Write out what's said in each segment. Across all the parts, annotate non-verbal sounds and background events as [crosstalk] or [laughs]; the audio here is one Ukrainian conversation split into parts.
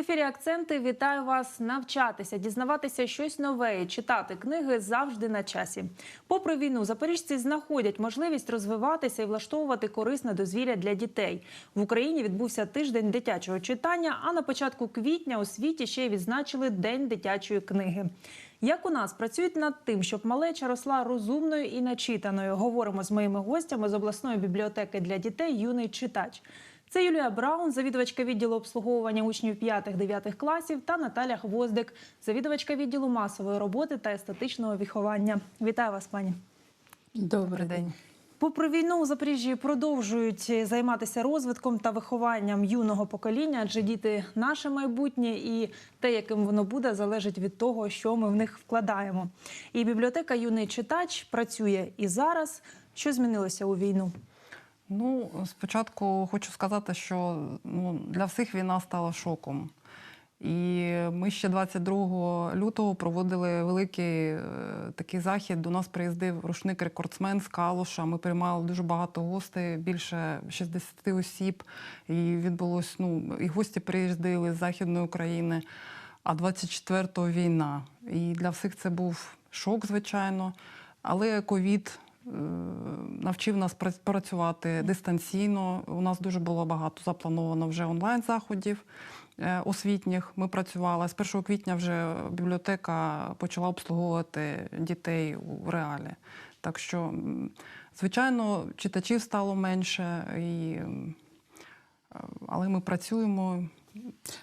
ефірі акценти. Вітаю вас навчатися, дізнаватися щось нове, і читати книги завжди на часі. Попри війну, запоріжці знаходять можливість розвиватися і влаштовувати корисне дозвілля для дітей. В Україні відбувся тиждень дитячого читання. А на початку квітня у світі ще й відзначили День дитячої книги. Як у нас працюють над тим, щоб малеча росла розумною і начитаною? Говоримо з моїми гостями з обласної бібліотеки для дітей Юний читач. Це Юлія Браун, завідувачка відділу обслуговування учнів 5-9 класів, та Наталя Гвоздик, завідувачка відділу масової роботи та естетичного виховання. Вітаю вас, пані. Добрий день. Попри війну у Запоріжжі продовжують займатися розвитком та вихованням юного покоління, адже діти наше майбутнє, і те, яким воно буде, залежить від того, що ми в них вкладаємо. І бібліотека Юний читач працює і зараз. Що змінилося у війну? Ну, спочатку хочу сказати, що ну, для всіх війна стала шоком. І ми ще 22 лютого проводили великий е, такий захід. До нас приїздив рушник-рекордсмен з Калуша. Ми приймали дуже багато гостей, більше 60 осіб. І відбулось, ну, і гості приїздили з Західної України. А 24-го війна. І для всіх це був шок, звичайно. Але ковід навчив нас пра- працювати дистанційно. У нас дуже було багато заплановано вже онлайн-заходів е, освітніх. Ми працювали. З 1 квітня вже бібліотека почала обслуговувати дітей у реалі. Так що, звичайно, читачів стало менше, і, е, але ми працюємо.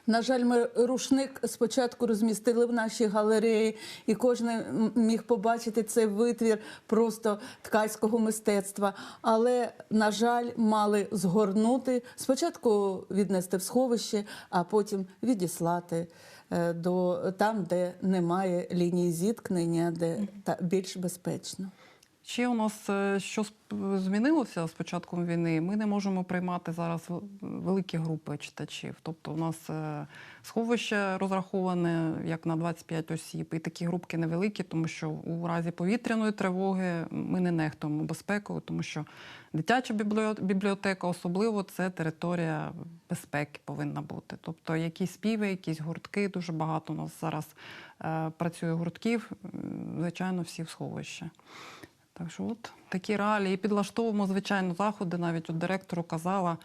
На жаль, ми рушник спочатку розмістили в нашій галереї, і кожен міг побачити цей витвір просто ткацького мистецтва. Але, на жаль, мали згорнути спочатку віднести в сховище, а потім відіслати е, до там, де немає лінії зіткнення, де більш безпечно. Ще у нас е, що змінилося з початком війни, ми не можемо приймати зараз великі групи читачів. Тобто у нас е, сховище розраховане як на 25 осіб, і такі групки невеликі, тому що у разі повітряної тривоги ми не нехтуємо безпекою, тому що дитяча бібліотека, особливо це територія безпеки повинна бути. Тобто якісь співи, якісь гуртки, дуже багато у нас зараз е, працює гуртків, звичайно, всі в сховищі. Так що от такі реалії. І підлаштовуємо, звичайно, заходи. Навіть от директору казала,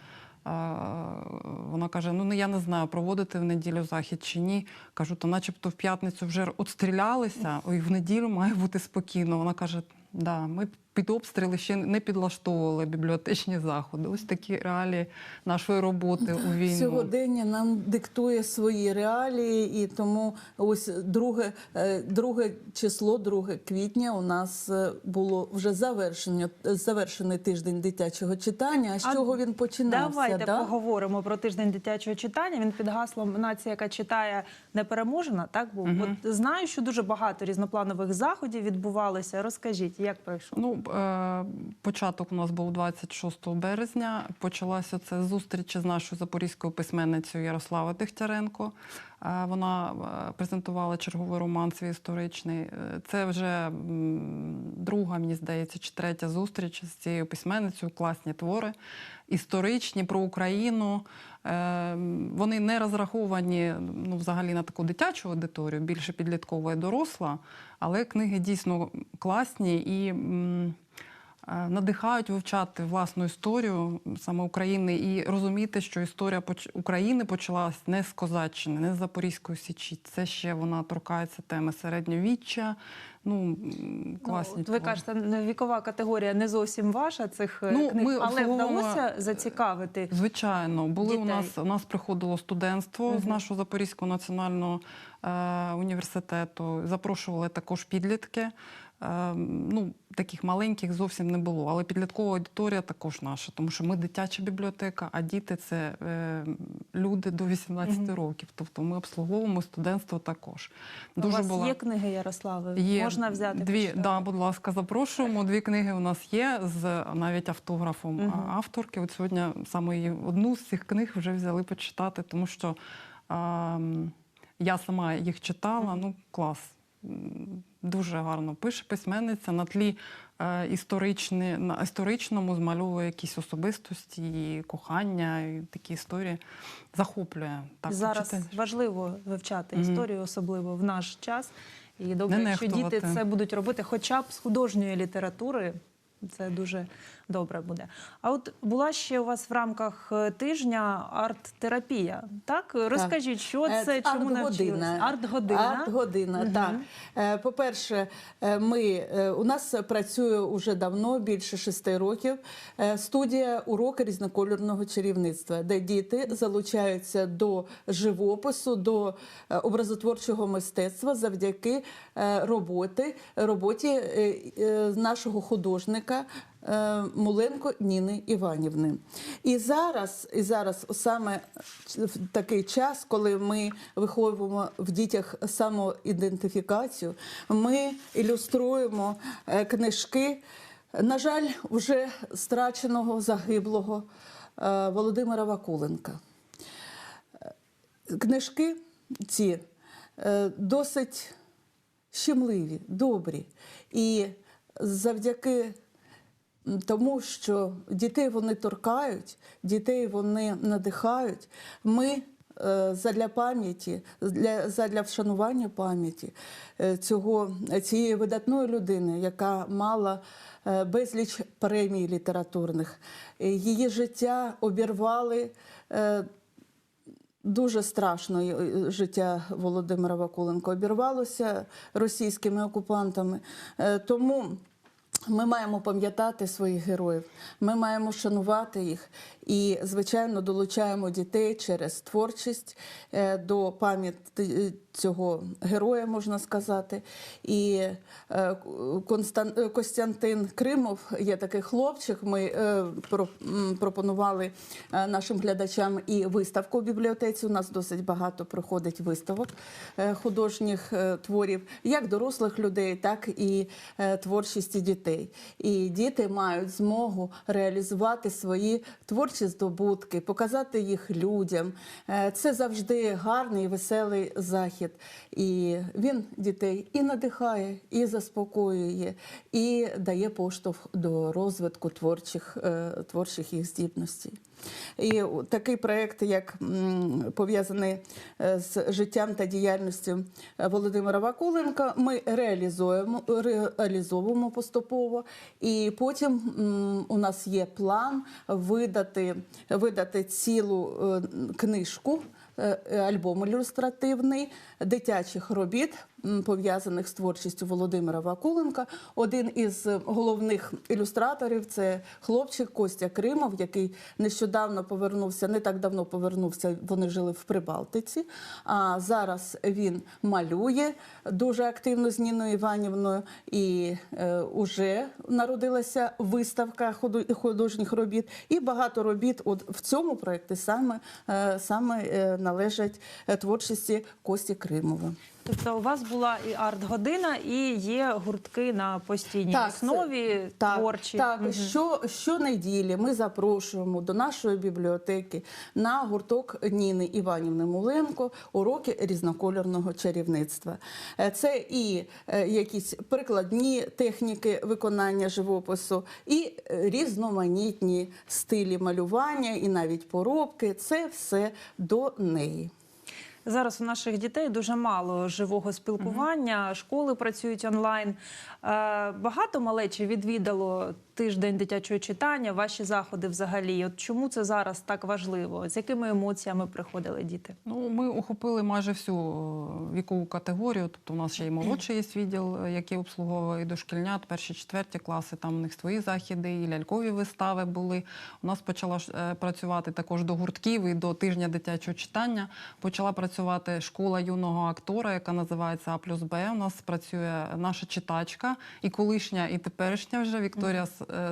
вона каже: ну я не знаю, проводити в неділю захід чи ні. Кажу, то начебто в п'ятницю вже отстрілялися, і в неділю має бути спокійно. Вона каже, да, ми під обстріли ще не підлаштовували бібліотечні заходи. Ось такі реалії нашої роботи у війну. Сьогодення нам диктує свої реалії, і тому ось друге, е, друге число, 2 квітня, у нас е, було вже завершення, завершений тиждень дитячого читання. А з А чого він починався? Давайте да? поговоримо про тиждень дитячого читання. Він під гаслом Нація, яка читає, непереможена. Так був. От знаю, що дуже багато різнопланових заходів відбувалося. Розкажіть, як пройшов? Ну, початок у нас був 26 березня. Почалася це зустріч з нашою запорізькою письменницею Ярославою Дегтяренко. Вона е, презентувала черговий роман свій історичний. Е, Це вже друга, мені здається, чи третя зустріч з цією письменницею. Класні твори, історичні про Україну. Е, Вони не розраховані ну, взагалі на таку дитячу аудиторію, більше підліткова і доросла, але книги дійсно класні і надихають вивчати власну історію саме України і розуміти, що історія України почалась не з Козаччини, не з Запорізької Січі. Це ще вона торкається теми середньовіччя. Ну, класні Ну, ви твори. кажете, вікова категорія не зовсім ваша цих е, Ну, книг, ми але вдалося зацікавити. Звичайно, були у нас у нас приходило студентство з нашого Запорізького національного е, університету. Запрошували також підлітки. Е, ну, таких маленьких зовсім не було. Але підліткова аудиторія також наша, тому що ми дитяча бібліотека, а діти це е, люди до 18 років. Тобто ми обслуговуємо студентство також. У вас була- є книги Ярослави? Є Можна взяти дві, почитати? да, будь ласка, запрошуємо. Дві книги у нас є з навіть автографом Мгм. авторки. От сьогодні саме її одну з цих книг вже взяли почитати, тому що а, я сама їх читала. Ну клас. Дуже гарно пише письменниця на тлі е, історичні, на історичному змальовує якісь особистості, і кохання, і такі історії. Захоплює. Так, Зараз читаєш. важливо вивчати історію, особливо в наш час. І добре, якщо діти це будуть робити хоча б з художньої літератури. Це дуже добре буде. А от була ще у вас в рамках е, тижня арт-терапія. Так розкажіть, що Е, це, чому навчилися? арт-година. Арт-година. Арт-година, так. Е, По-перше, е, ми, у нас працює уже давно, більше шести років, студія уроки різнокольорного чарівництва, де діти залучаються до живопису, до образотворчого мистецтва завдяки роботи, роботі нашого художника е, Муленко Ніни Іванівни. І зараз, і зараз саме в такий час, коли ми виховуємо в дітях самоідентифікацію, ми ілюструємо е, книжки, на жаль, вже страченого загиблого е, Володимира Вакуленка. Книжки ці досить щемливі, добрі. І завдяки тому, що дітей вони торкають, дітей вони надихають, ми е, задля пам'яті, для, задля вшанування пам'яті е, цього, цієї видатної людини, яка мала е, безліч премій літературних. Її життя обірвали Дуже страшно життя Володимира Вакуленка обірвалося російськими окупантами. Тому ми маємо пам'ятати своїх героїв, ми маємо шанувати їх і, звичайно, долучаємо дітей через творчість е, до пам'яті цього героя, можна сказати. І е, е, Костянтин Кримов є такий хлопчик. Ми е, пропонували е, нашим глядачам і виставку в бібліотеці. У нас досить багато проходить виставок е, художніх е, творів, як дорослих людей, так і е, творчості дітей. І діти мають змогу реалізувати свої творчі здобутки, показати їх людям. Е, Це завжди гарний веселий захід. І він дітей і надихає, і заспокоює, і дає поштовх до розвитку творчих, е, творчих їх здібностей. І такий проєкт, як пов'язаний е, з життям та діяльністю Володимира Вакуленка, ми реалізуємо, реалізовуємо поступово. І потім у нас є план видати, видати цілу е, книжку. е, Альбом ілюстративний дитячих робіт, пов'язаних з творчістю Володимира Вакуленка. Один із головних ілюстраторів це хлопчик Костя Кримов, який нещодавно повернувся, не так давно повернувся. Вони жили в Прибалтиці. А зараз він малює дуже активно з Ніною Іванівною. І е, уже народилася виставка художніх робіт. І багато робіт от в цьому проєкті саме, е, саме е, належать е, творчості Кості Кримова. Тобто у вас була і арт-година, і є гуртки на постійній Так, основі Так, творчі. так Мгм. що, щонеділі ми запрошуємо до нашої бібліотеки на гурток Ніни Іванівни Муленко уроки різнокольорного чарівництва. Е, Це і е, якісь прикладні техніки виконання живопису, і різноманітні стилі малювання, і навіть поробки. Це все до неї. Зараз у наших дітей дуже мало живого спілкування, школи працюють онлайн. Е, Багато малечі відвідало тиждень дитячого читання, ваші заходи взагалі. От чому це зараз так важливо? З якими емоціями приходили діти? Ну, ми охопили майже всю е, вікову категорію. Тобто, у нас ще й молодший є відділ, е, який обслуговує і дошкільнят, перші, четверті класи. Там у них свої західи, і лялькові вистави були. У нас почала е, працювати також до гуртків і до тижня дитячого читання. Почала працювати школа юного актора, яка називається А плюс Б. У нас працює наша читачка і колишня, і теперішня вже Вікторія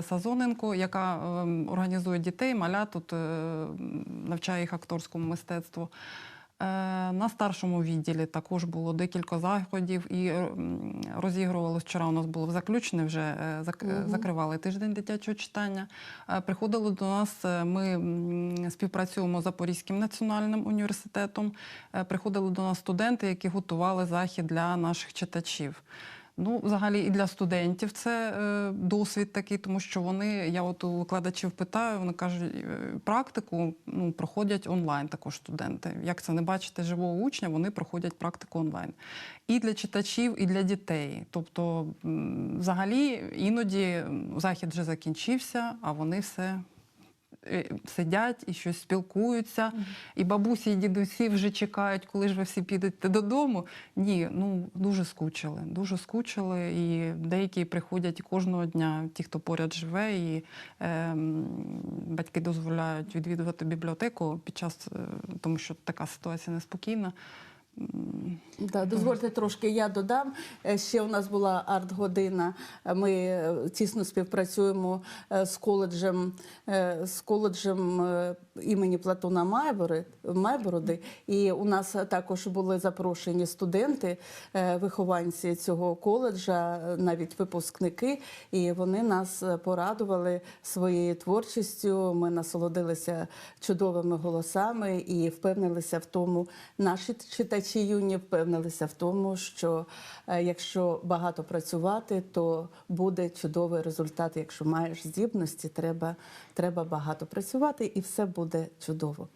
Сазоненко, яка ем, організує дітей, маля тут е, навчає їх акторському мистецтву. Е, На старшому відділі також було декілька заходів і м, розігрувалось вчора. У нас було в заключне вже е, е, закривали тиждень дитячого читання. Е, Приходили до нас. е, Ми співпрацюємо з Запорізьким національним університетом. Е, Приходили до нас студенти, які готували захід для наших читачів. Ну, взагалі, і для студентів це е, досвід такий, тому що вони, я от у викладачів питаю, вони кажуть, е, практику ну, проходять онлайн також студенти. Як це не бачите живого учня, вони проходять практику онлайн. І для читачів, і для дітей. Тобто, взагалі, іноді захід вже закінчився, а вони все. Е, Сидять і щось спілкуються, і бабусі, і дідусі вже чекають, коли ж ви всі підете додому. Ні, ну дуже скучили, дуже скучили. І деякі приходять кожного дня, ті, хто поряд живе, і е, батьки дозволяють відвідувати бібліотеку під час, е, тому що така ситуація неспокійна. Да, дозвольте трошки, я додам. Е, Ще у нас була арт-година. Е, Ми е, тісно співпрацюємо з коледжем, з коледжем імені Платона Майбороди. І у нас також були запрошені студенти, вихованці цього коледжа, навіть випускники. І вони нас порадували своєю творчістю. Ми насолодилися чудовими голосами і впевнилися в тому, наші читачі юні впевнилися в тому, що е, якщо багато працювати, то буде чудовий результат. Якщо маєш здібності, треба, треба багато працювати, і все буде чудово.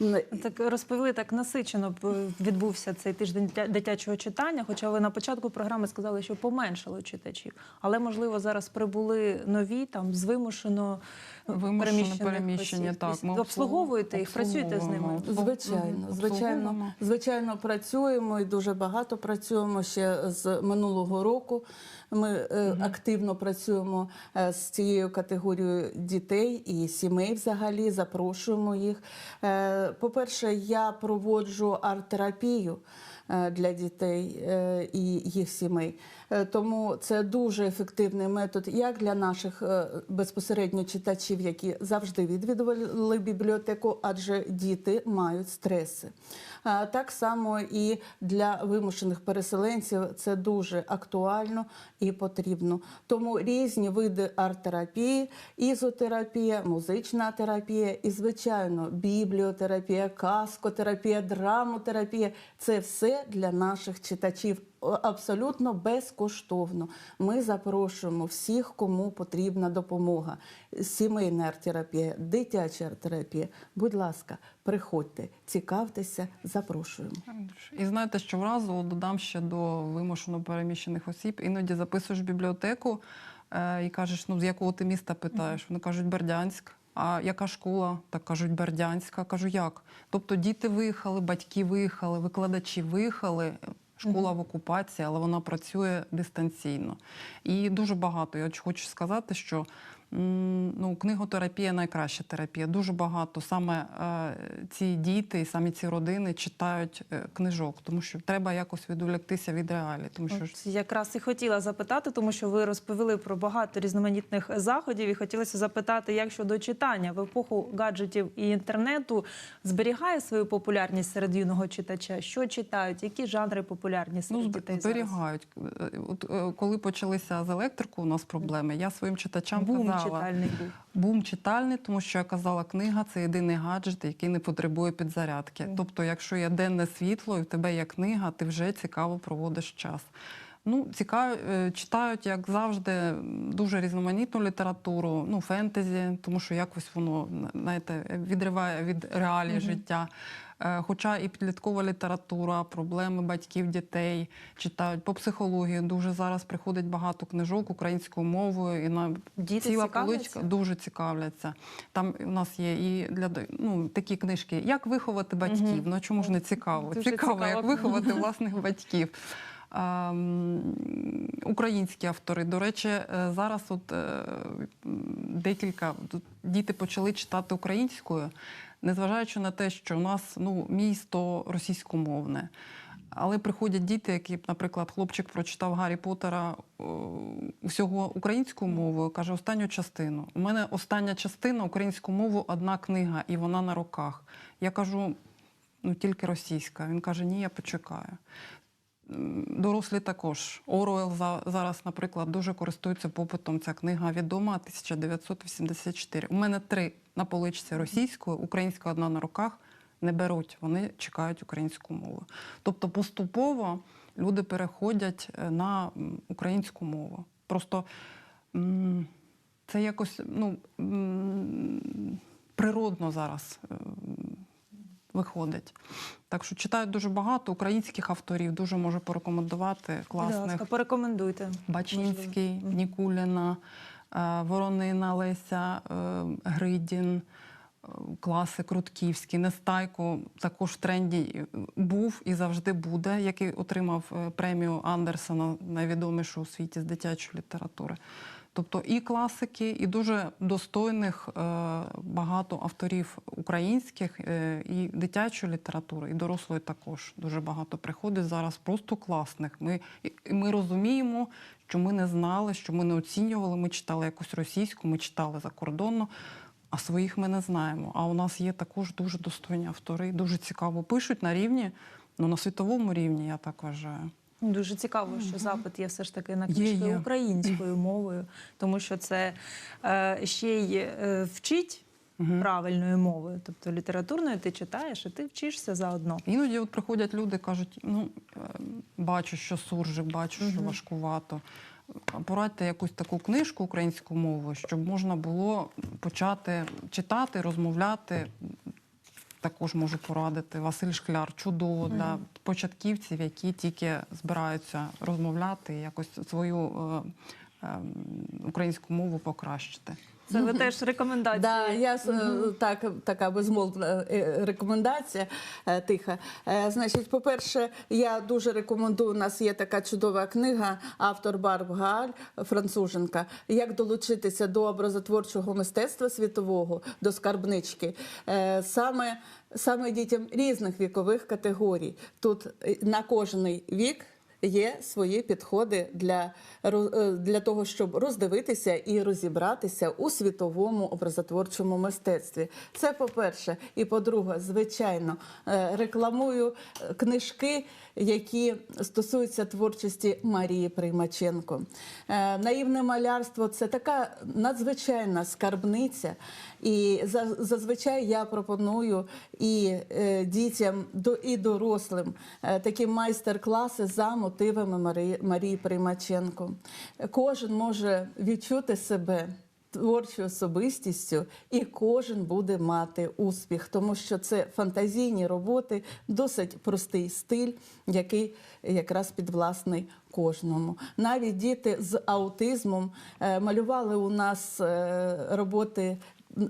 Ну, Так розповіли так насичено відбувся цей тиждень дитячого читання. Хоча ви на початку програми сказали, що поменшало читачів, але можливо зараз прибули нові там з вимушено Переміщених переміщення, осіб. так, ми обслуговуєте їх, працюєте з ними. Звичайно, звичайно, звичайно, працюємо і дуже багато працюємо ще з минулого року. Ми е, активно працюємо е, з цією категорією дітей і сімей взагалі. Запрошуємо їх. Е, По-перше, я проводжу арт-терапію для дітей і їх сімей. Е, Тому це дуже ефективний метод як для наших е, безпосередньо читачів, які завжди відвідували бібліотеку, адже діти мають стреси. Так само і для вимушених переселенців це дуже актуально і потрібно. Тому різні види арт-терапії, ізотерапія, музична терапія і, звичайно, бібліотерапія, каскотерапія, драмотерапія це все для наших читачів. Абсолютно безкоштовно. Ми запрошуємо всіх, кому потрібна допомога. Сімейна арт-терапія, дитяча арт-терапія. Будь ласка, приходьте, цікавтеся, запрошуємо. І знаєте, що вразу додам ще до вимушено переміщених осіб. Іноді записуєш в бібліотеку е, і кажеш, ну з якого ти міста питаєш? Вони кажуть Бердянськ. А яка школа? Так кажуть Бердянська. Кажу, як? Тобто діти виїхали, батьки виїхали, викладачі виїхали. Школа в окупації, але вона працює дистанційно. І дуже багато. Я хочу сказати, що ну, книготерапія найкраща терапія. Дуже багато саме е, ці діти і самі ці родини читають е, книжок, тому що треба якось відволіктися від реалій. Тому що От якраз і хотіла запитати, тому що ви розповіли про багато різноманітних заходів, і хотілося запитати, як щодо читання в епоху гаджетів і інтернету зберігає свою популярність серед юного читача. Що читають, які жанри популярні серед ну, дітей зберігають. Е, От коли почалися з електрикою у нас проблеми, я своїм читачам зараз? Бум казала, читальний був. Бум читальний, тому що я казала, книга це єдиний гаджет, який не потребує підзарядки. Мгм. Тобто, якщо є денне світло і в тебе є книга, ти вже цікаво проводиш час. Ну, цікаво, е, читають, як завжди, дуже різноманітну літературу, ну, фентезі, тому що якось воно знаєте, відриває від реалій Мгм. життя. Е, Хоча і підліткова література, проблеми батьків, дітей читають по психології. Дуже зараз приходить багато книжок українською мовою, і на Діти ціла поличка дуже цікавляться. Там у нас є і для ну, такі книжки, як виховати батьків. Мгм. Ну чому ж не цікаво? Дуже цікаво, цікава як виховати [laughs] власних батьків. Українські автори. До речі, е, зараз от е, декілька діти почали читати українською, незважаючи на те, що у нас ну, місто російськомовне. Але приходять діти, які, наприклад, хлопчик прочитав Гаррі Поттера о, всього українською мовою, каже останню частину. У мене остання частина українською мовою одна книга, і вона на руках. Я кажу. ну тільки російська. Він каже: Ні, я почекаю. Дорослі також. Оруел за- зараз, наприклад, дуже користується попитом. Ця книга відома 1984. У мене три на поличці російською, українська одна на руках. Не беруть, вони чекають українську мову. Тобто поступово люди переходять е, на українську мову. Просто це якось ну, природно зараз е, виходить. Так що читають дуже багато українських авторів, дуже можу порекомендувати Будь класних. ласка, порекомендуйте. Бачинський, Можливо. Нікуліна, е, Воронина Леся, е, Гридін, е, класик Рудківський, Нестайко також в тренді був і завжди буде, який отримав премію Андерсона, найвідомішу у світі з дитячої літератури. Тобто і класики, і дуже достойних е, багато авторів українських, е, і дитячої літератури, і дорослої також дуже багато приходить зараз. Просто класних. Ми, ми розуміємо, що ми не знали, що ми не оцінювали. Ми читали якусь російську, ми читали закордонно, а своїх ми не знаємо. А у нас є також дуже достойні автори, дуже цікаво пишуть на рівні, ну на світовому рівні, я так вважаю. Дуже цікаво, що запит є все ж таки на Є, книжки є. українською [clears throat] мовою, тому що це е, ще й е, вчить правильною мовою. Тобто літературною ти читаєш, і ти вчишся заодно. Іноді от приходять люди, кажуть: ну е, бачу, що суржик, бачу, що важкувато. Порадьте якусь таку книжку українською мовою, щоб можна було почати читати, розмовляти. Також можу порадити Василь Шкляр. Чудово для початківців, які тільки збираються розмовляти якось свою е, е, українську мову покращити. Це ви теж рекомендації. Да, я е, так, така безмолвна е, рекомендація е, тиха. Значить, по-перше, я дуже рекомендую. У нас є така чудова книга, автор Барб Галь, француженка. Як долучитися до образотворчого мистецтва світового, до скарбнички, саме, саме дітям різних вікових категорій. Тут на кожний вік. Є свої підходи для, е, для того, щоб роздивитися і розібратися у світовому образотворчому мистецтві. Це по-перше. І по-друге, звичайно, е, рекламую е, книжки, які стосуються творчості Марії Приймаченко. Е, Наївне малярство це така надзвичайна скарбниця. І зазвичай я пропоную і е, дітям, і дорослим е, такі майстер-класи за мотивами Марії Приймаченко. Кожен може відчути себе творчою особистістю, і кожен буде мати успіх, тому що це фантазійні роботи, досить простий стиль, який якраз підвласний кожному. Навіть діти з аутизмом е, малювали у нас е, роботи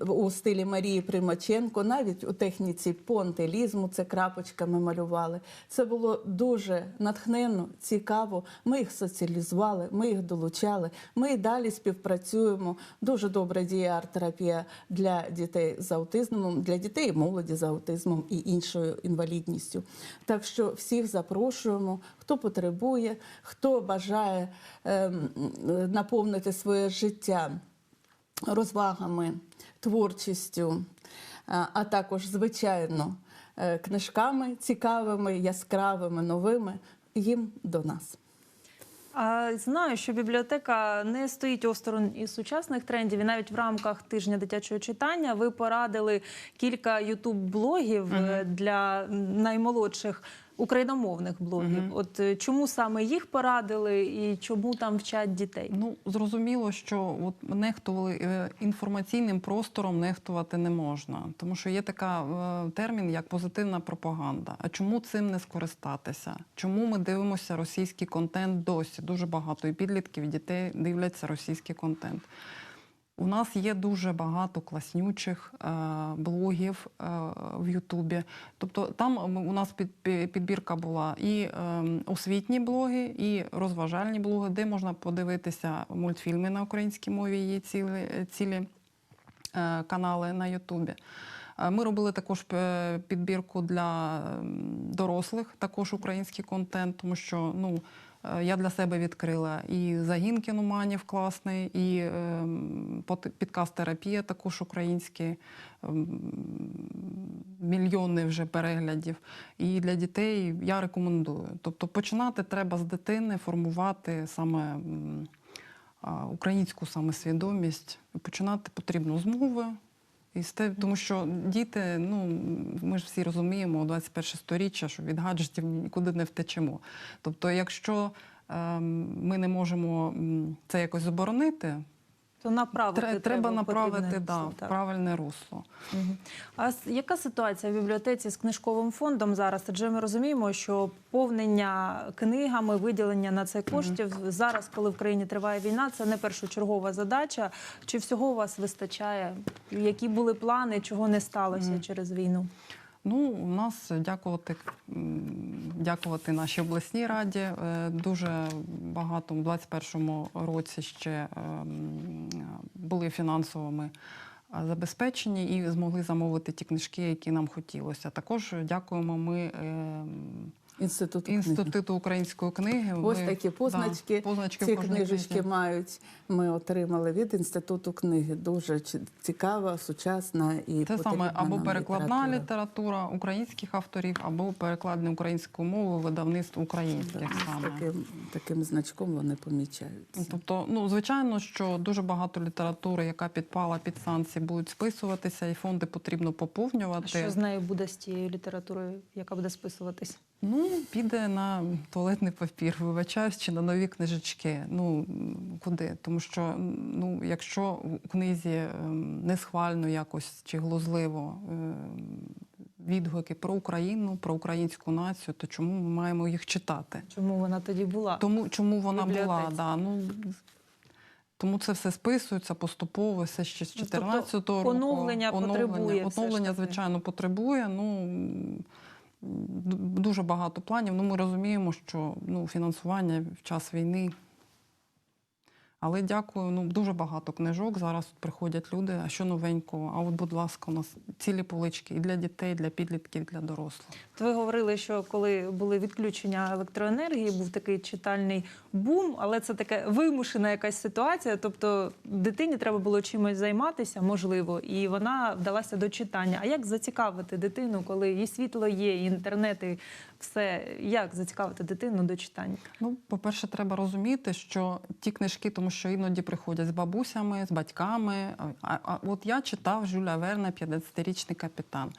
у стилі Марії Примаченко, навіть у техніці понтелізму, це крапочками малювали. Це було дуже натхненно, цікаво. Ми їх соціалізували, ми їх долучали. Ми і далі співпрацюємо. Дуже добра діє арт-терапія для дітей з аутизмом, для дітей і молоді з аутизмом і іншою інвалідністю. Так що всіх запрошуємо, хто потребує, хто бажає ем, наповнити своє життя розвагами, творчістю, а а також, звичайно, е, книжками цікавими, яскравими, новими їм до нас. Знаю, що бібліотека не стоїть осторонь із сучасних трендів. І навіть в рамках тижня дитячого читання ви порадили кілька ютуб-блогів е, для наймолодших україномовних блогів. От е, чому саме їх порадили і чому там вчать дітей? Ну зрозуміло, що от нехтували е, інформаційним простором нехтувати не можна, тому що є така е, термін як позитивна пропаганда. А чому цим не скористатися? Чому ми дивимося російський контент досі? Дуже багато і підлітків, і дітей дивляться російський контент. У нас є дуже багато класнючих е, блогів е, в Ютубі. Тобто там у нас під, підбірка була і е, освітні блоги, і розважальні блоги, де можна подивитися мультфільми на українській мові, є цілі, цілі е, канали на Ютубі. Ми робили також підбірку для дорослих, також український контент, тому що ну, я для себе відкрила і загін кіноманів класний, і ем, підкаст-терапія також український. ем, Мільйони вже переглядів. І для дітей я рекомендую. Тобто починати треба з дитини формувати саме українську саме свідомість. Починати потрібно з мови. І сте, тому що діти, ну ми ж всі розуміємо, 21 сторіччя, що від гаджетів нікуди не втечемо. Тобто, якщо ем, ми не можемо це якось заборонити, То направити тре- треба направити да, русло, так. правильне русло. А яка ситуація в бібліотеці з книжковим фондом зараз? Адже ми розуміємо, що повнення книгами, виділення на це коштів зараз, коли в країні триває війна, це не першочергова задача. Чи всього у вас вистачає? Які були плани, чого не сталося через війну? Ну, у нас дякувати, дякувати нашій обласній раді. е, Дуже багато у 21-му році ще ем, були фінансовими е, забезпечені і змогли замовити ті книжки, які нам хотілося. Також дякуємо ми Інститут. Інституту української книги. Ось Ми- такі позначки. да, позначки Ці книжечки книзі. мають. Ми отримали від інституту книги. Дуже цікава, сучасна і Це саме або нам перекладна література. література українських авторів, або перекладне українською мовою видавництв Да, українських з саме. таким, таким значком вони помічаються. Тобто, ну звичайно, що дуже багато літератури, яка підпала під санкції, будуть списуватися, і фонди потрібно А поповнювати. що з нею буде з тією літературою, яка буде списуватись? Ну, піде на туалетний папір, вибачаюсь, чи на нові книжечки. Ну куди? Тому що ну, якщо у книзі ем, несхвально якось чи глузливо ем, відгуки про Україну, про українську націю, то чому ми маємо їх читати? Чому вона тоді була? Тому чому вона була? Да, ну, тому це все списується поступово, все ще з Ну, 14-го тобто року. оновлення потребує Оновлення, звичайно, потребує. Ну, дуже багато планів. Ну, ми розуміємо, що ну, фінансування в час війни. Але дякую, ну дуже багато книжок. Зараз тут приходять люди. А що новенького? А от, будь ласка, у нас цілі полички і для дітей, і для підлітків, і для дорослих. От Ви говорили, що коли були відключення електроенергії, був такий читальний бум, але це таке вимушена якась ситуація. Тобто дитині треба було чимось займатися, можливо, і вона вдалася до читання. А як зацікавити дитину, коли і світло є, і інтернет, і все? Як зацікавити дитину до читання? Ну, по-перше, треба розуміти, що ті книжки, тому що іноді приходять з бабусями, з батьками. А, а от я читав Жюля Верна, 50-річний капітан.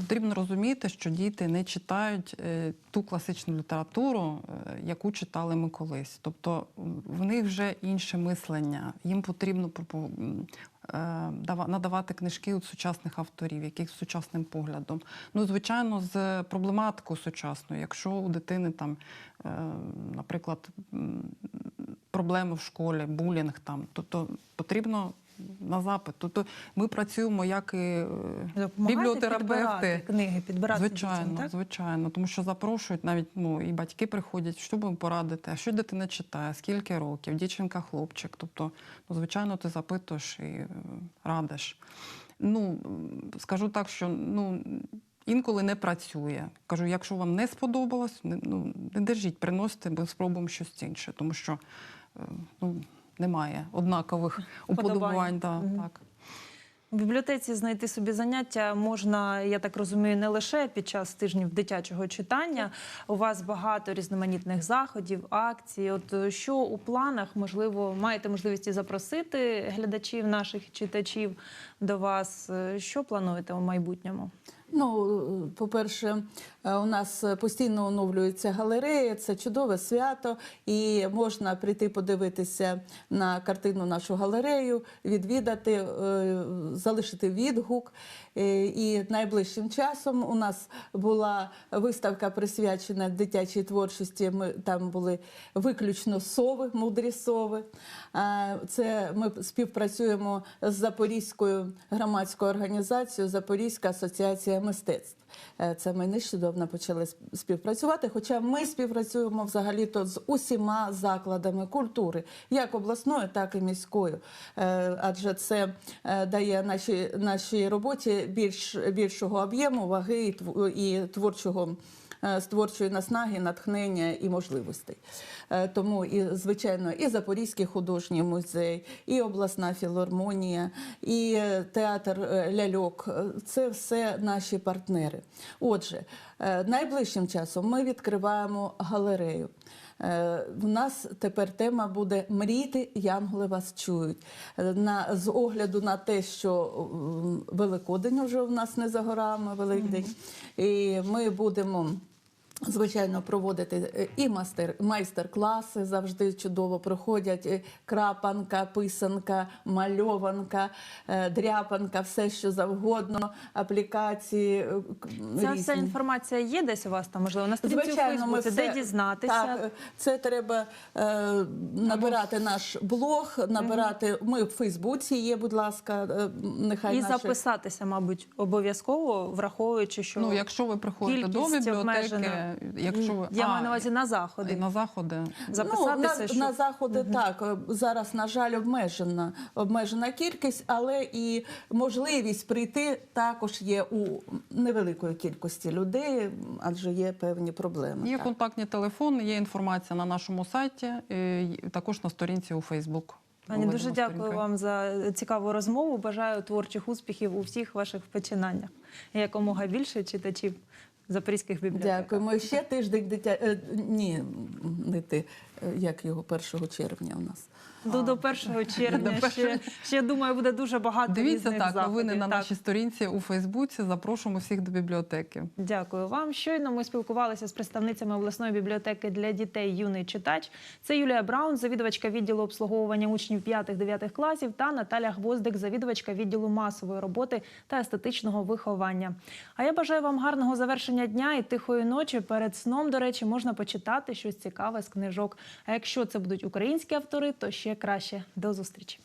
Потрібно розуміти, що діти не читають е, ту класичну літературу, е, яку читали ми колись. Тобто в них вже інше мислення. Їм потрібно е, дава- надавати книжки від сучасних авторів, яких з сучасним поглядом. Ну, звичайно, з проблематикою сучасною. Якщо у дитини там, наприклад, проблеми в школі, булінг там, то, то потрібно на запит. Тобто ми працюємо як і е, Допомагати бібліотерапевти. підбирати книги, підбирати Звичайно, дітям, так? звичайно, тому що запрошують навіть ну і батьки приходять, що ви порадити, а що дитина читає, скільки років, дівчинка, хлопчик. Тобто, ну звичайно, ти запитуєш і е, радиш. Ну скажу так, що ну. Інколи не працює. Кажу, якщо вам не сподобалось, не, ну, не держіть, приносите, ми спробуємо щось інше, тому що ну, немає однакових уподобань. Да, Мгм. так. У бібліотеці знайти собі заняття можна, я так розумію, не лише під час тижнів дитячого читання. У вас багато різноманітних заходів, акцій. От е, що у планах, можливо, маєте можливість і запросити глядачів, наших читачів до вас. Е, Що плануєте у майбутньому? Ну, по-перше, е, у нас постійно оновлюється галерея, це чудове свято, і можна прийти подивитися на картину нашу галерею, відвідати, е, залишити відгук. Е, І найближчим часом у нас була виставка присвячена дитячій творчості. Ми там були виключно сови, мудрі сови. Це ми співпрацюємо з Запорізькою громадською організацією Запорізька асоціація мистецтв. Е, Це ми нещодавно почали співпрацювати. Хоча ми співпрацюємо взагалі то з усіма закладами культури, як обласною, так і міською. Е, Адже це дає нашій, нашій роботі більш, більшого об'єму, ваги і творчого е, з творчої наснаги, натхнення і можливостей. Е, Тому і звичайно, і Запорізький художній музей, і обласна філармонія, і е, театр е, ляльок е, це все наші партнери. Отже, е, найближчим часом ми відкриваємо галерею. Е, В нас тепер тема буде Мрійте, янголи вас чують. Е, На, з огляду на те, що Великодень вже в нас не за горами, Великдень, і ми будемо. Звичайно, проводити е, і мастер, майстер-класи завжди чудово проходять. е, Крапанка, писанка, мальованка, е, дряпанка, все що завгодно, аплікації. Ця різні. вся інформація є десь у вас там, можливо, на сторінці у Звичайно, ми Фейсбуці, все, де дізнатися. Так, це треба е, набирати наш блог, набирати. Ми в Фейсбуці є, будь ласка, е, нехай І наші... записатися, мабуть, обов'язково, враховуючи, що Ну, якщо ви приходите до кількість бібліотеки, обмежена. Якщо ви я А, маю на увазі на заходи. на заходи. Записатися, ну, на, щоб- на заходи так е, зараз, на жаль, обмежена обмежена кількість, але і можливість прийти також є у невеликої кількості людей, адже є певні проблеми. Є так. контактні телефони, є інформація на нашому сайті, е, також на сторінці у Фейсбук. Пані, дуже дякую вам за цікаву розмову. Бажаю творчих успіхів у всіх ваших починаннях. Якомога більше читачів запорізьких бібліотеках. Дякуємо. Ще тиждень дитя. е, Ні, не ти. Як його 1 червня у нас. До, до 1 червня ще, ще думаю, буде дуже багато Дивіться різних так, заходів. новини на Так. нашій сторінці у Фейсбуці. Запрошуємо всіх до бібліотеки. Дякую вам. Щойно ми спілкувалися з представницями обласної бібліотеки для дітей юний читач. Це Юлія Браун, завідувачка відділу обслуговування учнів 5-9 класів, та Наталя Гвоздик, завідувачка відділу масової роботи та естетичного виховання. А я бажаю вам гарного завершення дня і тихої ночі. Перед сном, до речі, можна почитати щось цікаве з книжок. А якщо це будуть українські автори, то ще краще. До зустрічі.